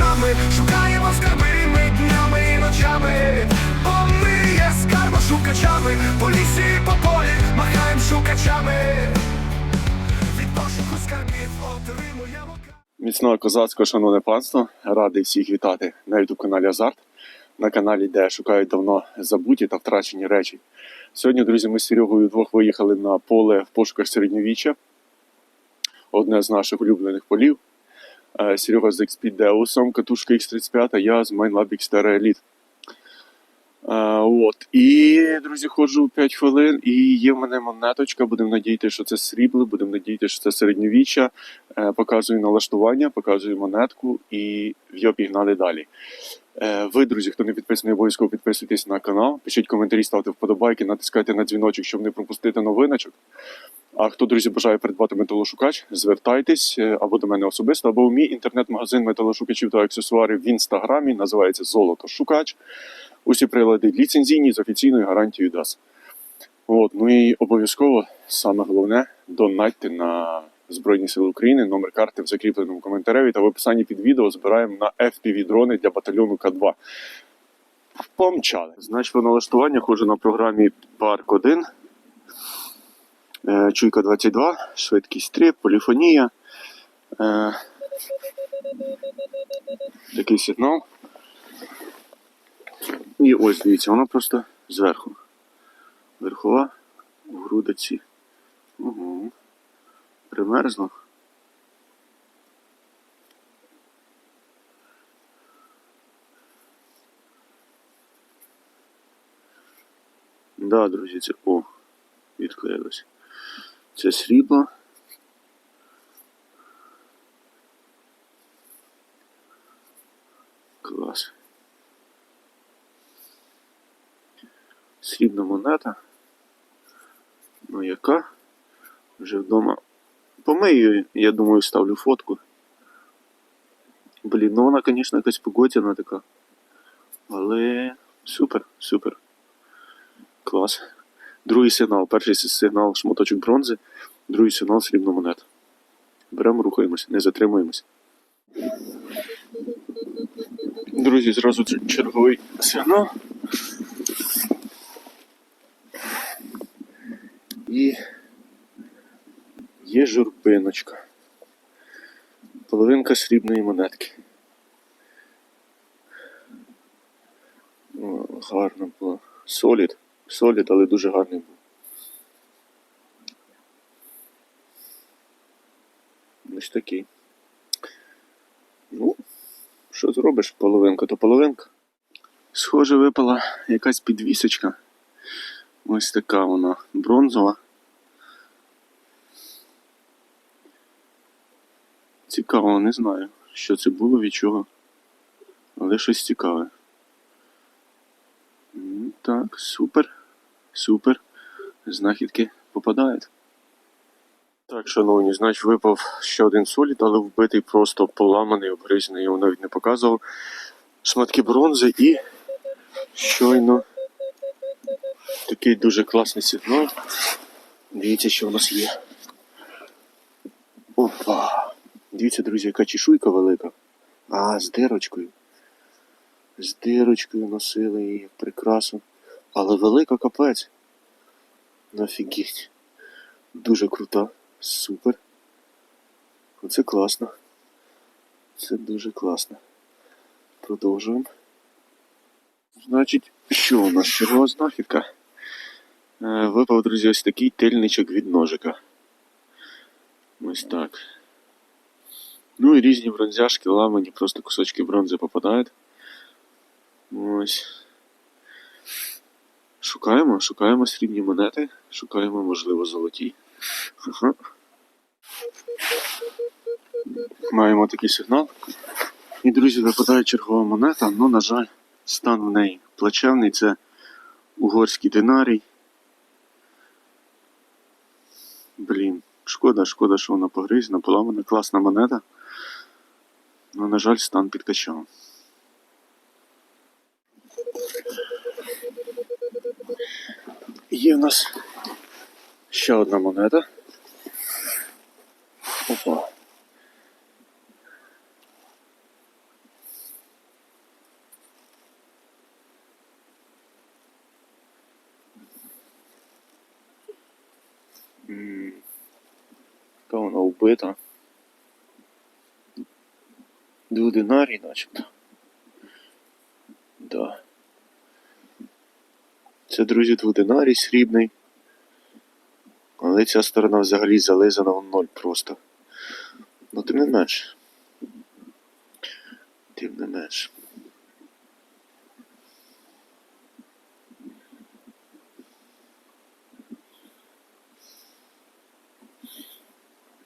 шукачами, шукаємо скарби ми днями і ночами, бо ми є скарбошукачами, по лісі по полі махаємо шукачами. Від пошуку скарбів отримуємо. Міцного козацького шановне панство, радий всіх вітати на youtube каналі Азарт, на каналі, де шукають давно забуті та втрачені речі. Сьогодні, друзі, ми з Серегою вдвох виїхали на поле в пошуках середньовіччя, одне з наших улюблених полів. Серега з XP Deus, катушка X35, а я з MineLab Xterra Elite. От. І, друзі, ходжу 5 хвилин, і є в мене монеточка. Будемо надіяти, що це срібло, будемо надіяти, що це середньовіччя. Е, Показую налаштування, показую монетку і його пігнали далі. Е, Ви, друзі, хто не підписаний, обов'язково підписуйтесь на канал, пишіть коментарі, ставте вподобайки, натискайте на дзвіночок, щоб не пропустити новиночок. А хто, друзі, бажає придбати металошукач, звертайтесь е, або до мене особисто, або в мій інтернет-магазин металошукачів та аксесуарів в інстаграмі, називається Золото Шукач. Усі прилади ліцензійні з офіційною гарантією DAS. От, ну і обов'язково, саме головне, донатьте на Збройні Сили України. Номер карти в закріпленому коментарі та в описанні під відео збираємо на FPV дрони для батальйону К2. Помчали. Значить, по налаштуванню ходжу на програмі Парк 1. Е, Чуйка 22, швидкість 3, поліфонія. Е, такий сигнал. І ось дивіться, вона просто зверху. Верхова в грудиці. Угу. Примерзло. Да, друзі, це о, відклеїлось. Це срібло. Клас. Срібна монета. Ну яка? Вже вдома. Помию, я думаю, ставлю фотку. Блін, ну вона, звісно, якась погодяна така. Але супер, супер. Клас. Другий сигнал. Перший сигнал шматочок бронзи, другий сигнал срібна монета. Беремо, рухаємось, не затримуємось. Друзі, зразу черговий сигнал. І є журбиночка. Половинка срібної монетки. О, гарно було. Солід. Солід, але дуже гарний був. Ось такий. Ну, що зробиш? Половинка то половинка. Схоже, випала якась підвісочка. Ось така вона бронзова. Цікаво, не знаю, що це було, від чого. Але щось цікаве. Так, супер. Супер. Знахідки попадають. Так, шановні, значить випав ще один солід, але вбитий просто поламаний, обгризаний, його навіть не показував. Шматки бронзи і щойно такий дуже класний сигнал. Дивіться, що у нас є. Опа! Дивіться, друзі, яка чешуйка велика. А, з дирочкою. З дирочкою носили її як прикрасу. Але велика капець. Нафігеть. Дуже крута. Супер. Оце класно. Це дуже класно. Продовжуємо. Значить, що у нас? Чергова знахідка. Е, Випав, друзі, ось такий тильничок від ножика. Ось так. Ну і різні бронзяшки, ламані, просто кусочки бронзи попадають. Ось. Шукаємо, шукаємо срібні монети, шукаємо, можливо, золоті. Маємо такий сигнал. І, друзі, випадає чергова монета, але, на жаль, стан в неї плачевний. Це угорський динарій. Блін, шкода, шкода, що вона погризена, поламана, класна монета. Ну, на жаль, стан підкачав. нас ще одна монета. Опа. Та вона вбита. Дву динарій начебто. Це, друзі, дводинарій срібний. Але ця сторона взагалі зализана в ноль просто. Ну, тим не менш. Тим не менш.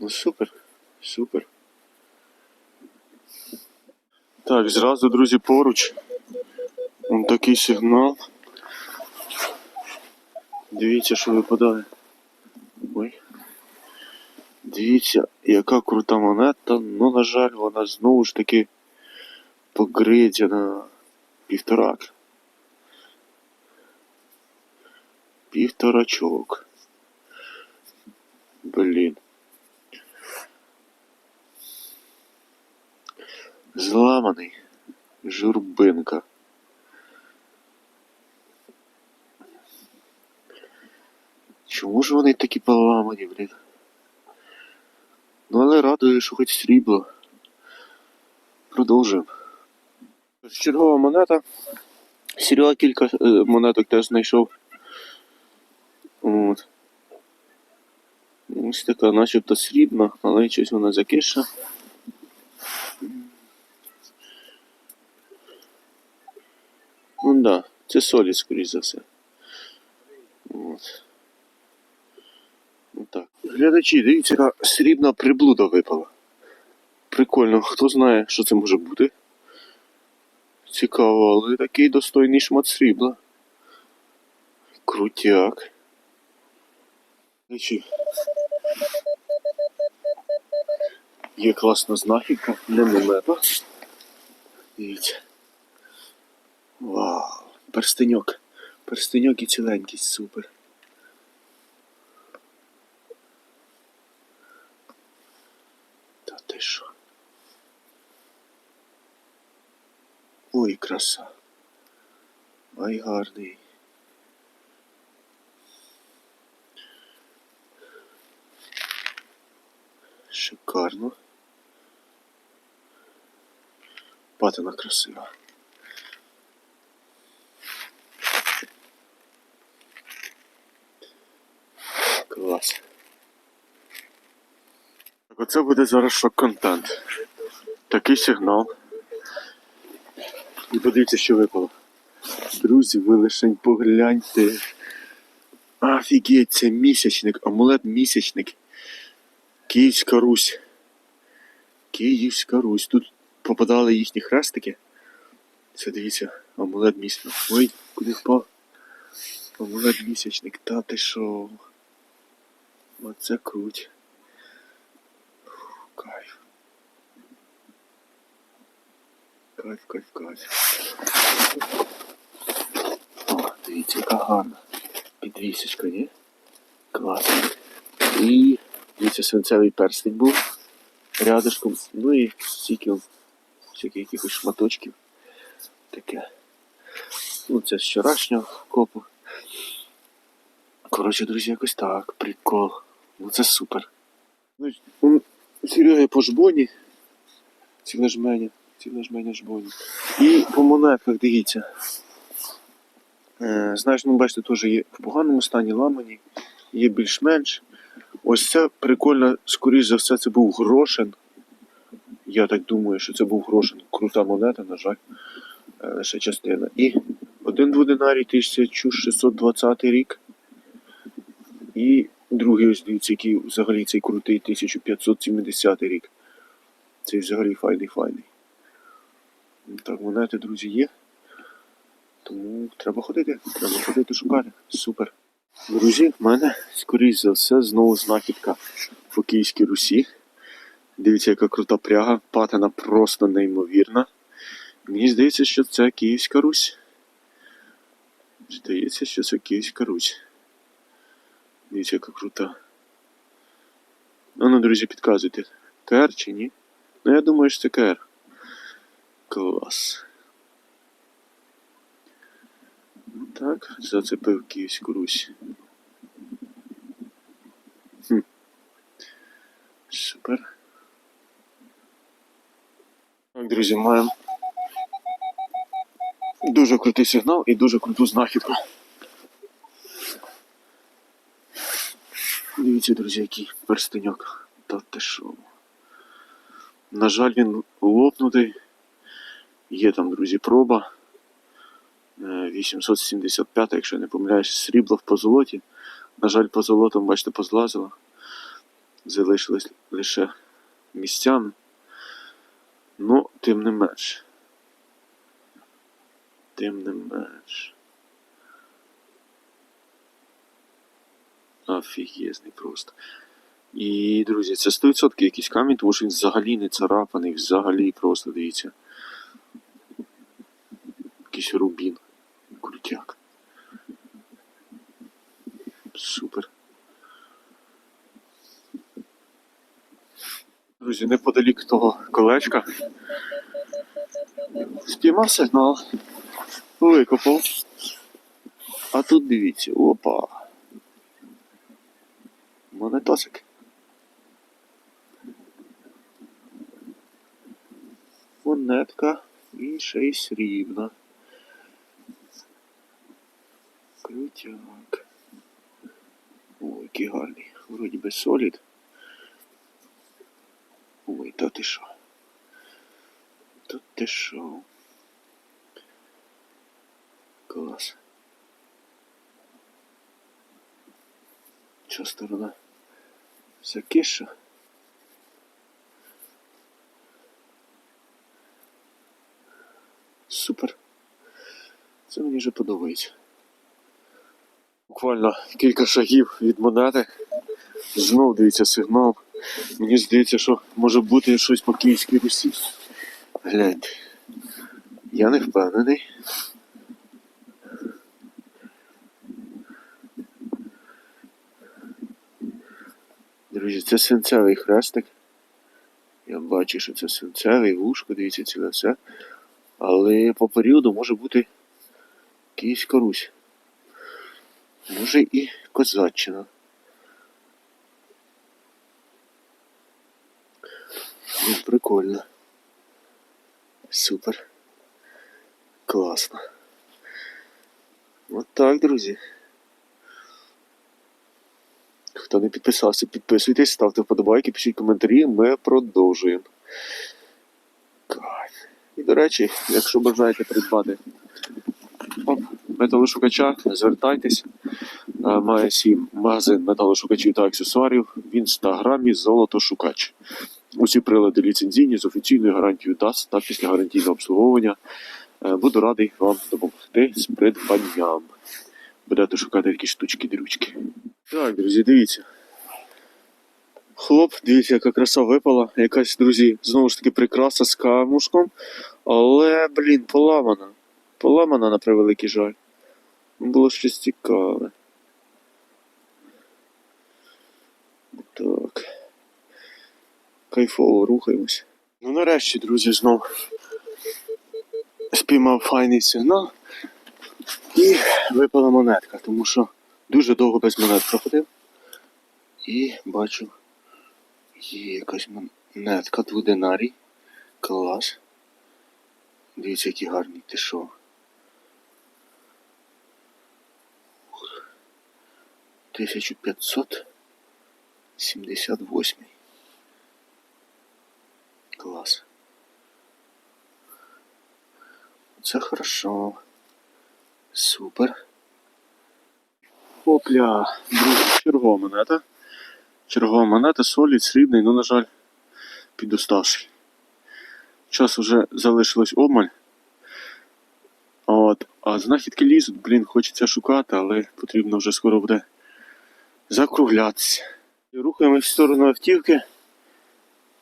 Ну супер, супер. Так, зразу, друзі, поруч. Вон такий сигнал. Дивіться, що випадає. Ой. Дивіться, яка крута монета, ну, на жаль, вона знову ж таки погризена півторак. Півторачок. Блін. Зламаний. Журбинка. Чому ж вони такі поламані, блін? Ну, але радує, що хоч срібло. Продовжуємо. Чергова монета. Серега кілька е, монеток теж знайшов. От. Ось така, начебто срібна, але щось вона закиша. Ну да, це солі, скоріш за все. От. Глядачі, дивіться, яка срібна приблуда випала. Прикольно, хто знає, що це може бути. Цікаво, але такий достойний шмат срібла. Крутяк. Глядачі. Є класна знахідка, не монета. Дивіться. Вау, перстеньок. Перстеньок і ціленький, супер. Та ти що? Ой, краса. Ай гарний. Шикарно. Патина красива. Клас. Так, оце буде зараз шок-контент. Такий сигнал. І подивіться, що випало. Друзі, ви лишень погляньте. Офігеть, це місячник, амулет місячник. Київська Русь. Київська Русь. Тут попадали їхні хрестики. Це дивіться, амулет місячник. Ой, куди впав? Амулет місячник, та ти що? Оце круть. Фу, Кайф. Кайф, кайф, кайф. О, дивіться, яка гарна. Підвісочка, ні? Класно. І дивіться, свинцевий перстень був рядышком. Ну і стільки всяких якихось шматочків. Таке. Ну, це з вчорашнього копу. Коротше, друзі, якось так, прикол. Ну це супер. Ну, Серега по жбоні. Ціле жменя, ціле жменя жбоні. І по монетках, дивіться. Е, знаєш, ну бачите, теж є в поганому стані ламані, є більш-менш. Ось це прикольно, скоріш за все, це був грошен. Я так думаю, що це був грошен. Крута монета, на жаль. Е, Лише частина. І один дводинарій 1620 рік. І другий, ось дивіться, який взагалі цей крутий 1570 рік. Цей взагалі файний файний. Так, монети, друзі, є. Тому треба ходити, треба ходити шукати. Супер. Друзі, в мене, скоріш за все, знову знахідка по Київській Русі. Дивіться, яка крута пряга, патина просто неймовірна. Мені здається, що це Київська Русь. Здається, що це Київська Русь. Дивіться, яка крута. Ну, ну, друзі, підказуйте. КР чи ні? Ну, я думаю, що це КР. Клас. Так, зацепив Київську Русь. Хм. Супер. Так, друзі, маємо дуже крутий сигнал і дуже круту знахідку. Дивіться, друзі, який перстеньок. Та ти що? На жаль, він лопнутий. Є там, друзі, проба. Е, 875, якщо я не помиляюсь, срібло в позолоті. На жаль, позолотом, бачите, позлазило. Залишились лише місцями. Ну, тим не менш. Тим не менш. Офігезний просто. І, друзі, це 100% якийсь камінь, тому що він взагалі не царапаний, взагалі просто дивіться. Якийсь рубін. Крутяк. Супер. Друзі, неподалік того колечка. Спіймав сигнал. Викопав. А тут дивіться, опа. Монетосик. Монетка і ще й срібна. Крутяк. Ой, який гарний. Вроді би солід. Ой, та ти що? Та ти що? Клас. Ця сторона закиша. Супер. Це мені вже подобається. Буквально кілька шагів від монети. Знов дивіться сигнал. Мені здається, що може бути щось по Київській Русі. Гляньте. Я не впевнений. Друзі, це свинцевий хрестик. Я бачу, що це свинцевий вушко, дивіться ціле все. Але по періоду може бути Київська Русь. Може і Козаччина. Ну, прикольно. Супер. Класно. От так, друзі. Хто не підписався, підписуйтесь, ставте вподобайки, пишіть коментарі, ми продовжуємо. І до речі, якщо бажаєте придбати металошукача, звертайтесь. Має свій магазин металошукачів та аксесуарів в інстаграмі Золотошукач. Усі прилади ліцензійні з офіційною гарантією ДАС та після гарантійного обслуговування. Е, Буду радий вам допомогти з придбанням. Будете шукати якісь штучки-дрючки. Так, друзі, дивіться. Хлоп, дивіться, яка краса випала. Якась, друзі, знову ж таки прикраса з камушком. Але, блін, поламана. Поламана на превеликий жаль. Було щось цікаве. Так. Кайфово рухаємось. Ну нарешті, друзі, знов спіймав файний сигнал і випала монетка, тому що дуже довго без монет проходив. І бачу, є якась монетка дводинарій. Клас. Дивіться, які гарні, ти що? 1578. Клас. Це хорошо. Супер. Опля, друзі, чергова монета. Чергова монета, солід, срібний, ну, на жаль, підуставший. Час вже залишилось обмаль. От, а знахідки лізуть, блін, хочеться шукати, але потрібно вже скоро буде закруглятися. Рухаємось в сторону автівки.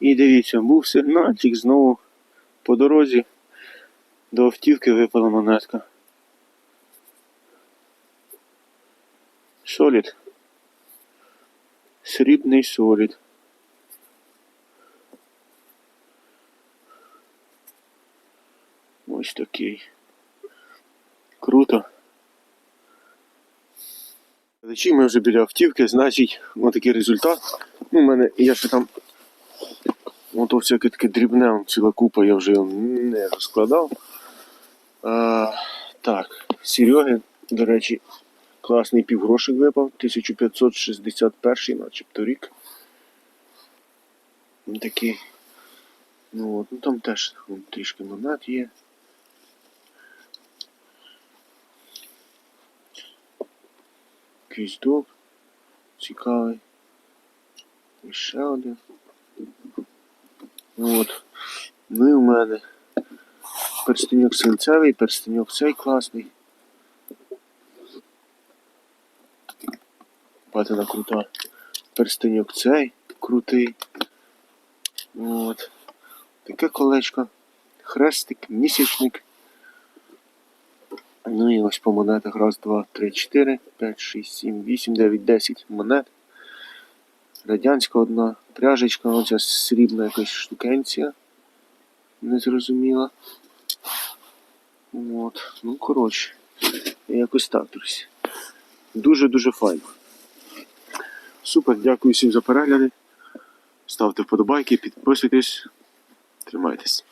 І дивіться, був сигнальчик знову по дорозі до автівки випала монетка. Солід. Срібний солід. Ось такий. Круто. Глядачі, ми вже біля автівки, значить, ось такий результат. Ну, у мене я ще там Ну, то всяке таке дрібне, ціла купа, я вже не розкладав. А, так, Сереги, до речі, класний півгрошик випав, 1561 начебто рік. Такий. Ну от, ну там теж вон, трішки монет є. Якийсь дуб. Цікавий. І ще один. От. Ну і в мене. Перстеньок свинцевий, перстеньок цей класний. Патина крута. Перстеньок цей крутий. От. Таке колечко. Хрестик, місячник. Ну і ось по монетах. Раз, два, три, чотири, п'ять, шість, сім, вісім, дев'ять, десять монет. Радянська одна, пряжечка, оця срібна якась штукенція. Незрозуміла. От. Ну, коротше. Якось так, друзі. Дуже-дуже файно. Супер, дякую всім за перегляди. Ставте вподобайки, підписуйтесь. Тримайтесь.